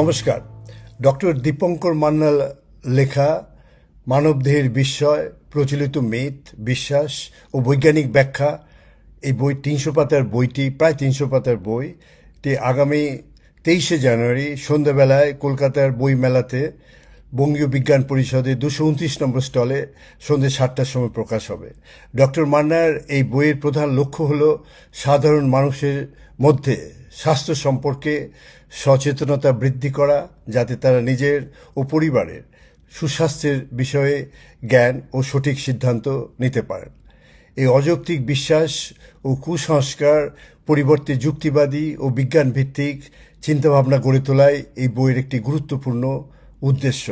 নমস্কার। ডক্টর দীপঙ্কর মান্নাল লেখা, মানবদেহের বিস্ময়, প্রচলিত মিথ, বিশ্বাস ও বৈজ্ঞানিক ব্যাখ্যা। এই বই, তিনশো পাতার বইটি, প্রায় তিনশো পাতার বইটি আগামী তেইশে জানুয়ারি সন্ধ্যাবেলায় কলকাতার বই মেলাতে বঙ্গীয় বিজ্ঞান পরিষদে দুশো উনত্রিশ নম্বর স্টলে সন্ধ্যে সাতটার সময় প্রকাশ হবে। ডক্টর মান্নার এই বইয়ের প্রধান লক্ষ্য হল সাধারণ মানুষের মধ্যে স্বাস্থ্য সম্পর্কে সচেতনতা বৃদ্ধি করা, যাতে তারা নিজের ও পরিবারের সুস্বাস্থ্যের বিষয়ে জ্ঞান ও সঠিক সিদ্ধান্ত নিতে পারেন। এই অযৌক্তিক বিশ্বাস ও কুসংস্কার পরিবর্তে যুক্তিবাদী ও বিজ্ঞান ভিত্তিক চিন্তাভাবনা গড়ে তোলায় এই বইয়ের একটি গুরুত্বপূর্ণ উদ্দেশ্য।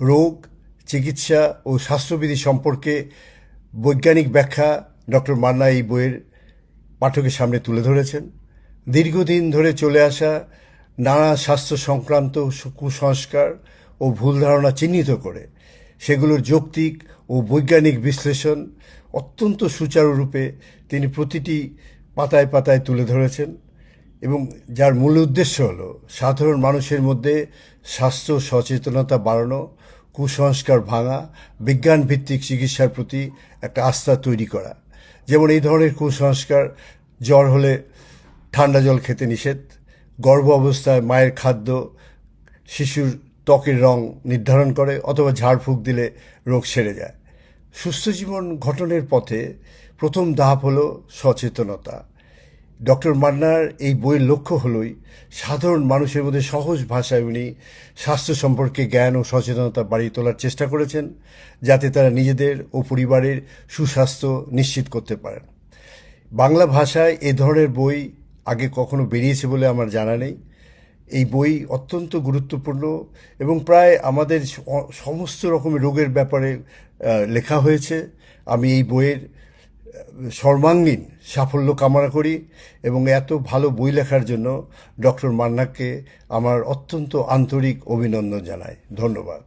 রোগ, চিকিৎসা ও স্বাস্থ্যবিধি সম্পর্কে বৈজ্ঞানিক ব্যাখ্যা ডক্টর মান্না এই বইয়ের পাঠকের সামনে তুলে ধরেছেন। দীর্ঘদিন ধরে চলে আসা নানা স্বাস্থ্য সংক্রান্ত কুসংস্কার ও ভুল ধারণা চিহ্নিত করে, সেগুলোর যৌক্তিক ও বৈজ্ঞানিক বিশ্লেষণ অত্যন্ত সুচারুরূপে তিনি প্রতিটি পাতায় পাতায় তুলে ধরেছেন। এবং যার মূল উদ্দেশ্য হল সাধারণ মানুষের মধ্যে স্বাস্থ্য, সচেতনতা বাড়ানো, কুসংস্কার ভাঙা বিজ্ঞান ভিত্তিক চিকিৎসার প্রতি একটা আস্থা তৈরি করা। যেমন এই ধরনের কুসংস্কার, জ্বর হলে ঠান্ডা জল খেতে নিষেধ, গর্ভ অবস্থায় মায়ের খাদ্য, শিশুর ত্বকের রং নির্ধারণ করে অথবা ঝাড়ফুঁক দিলে রোগ সেরে যায়। সুস্থ জীবন গঠনের পথে প্রথম ধাপ হলো সচেতনতা। ডক্টর মান্নার এই বইয়ের লক্ষ্য হলই সাধারণ মানুষের মধ্যে সহজ ভাষায় উনি স্বাস্থ্য সম্পর্কে জ্ঞান ও সচেতনতা বাড়িয়ে তোলার চেষ্টা করেছেন, যাতে তারা নিজেদের ও পরিবারের সুস্বাস্থ্য নিশ্চিত করতে পারেন। বাংলা ভাষায় এ ধরনের বই আগে কখনো বেরিয়েছে বলে আমার জানা নেই। এই বই অত্যন্ত গুরুত্বপূর্ণ এবং প্রায় আমাদের সমস্ত রকমের রোগের ব্যাপারে লেখা হয়েছে। আমি এই বইয়ের সর্বাঙ্গীন সাফল্য কামনা করি এবং এত ভালো বই লেখার জন্য ডক্টর মান্নাকে আমার অত্যন্ত আন্তরিক অভিনন্দন জানাই। ধন্যবাদ।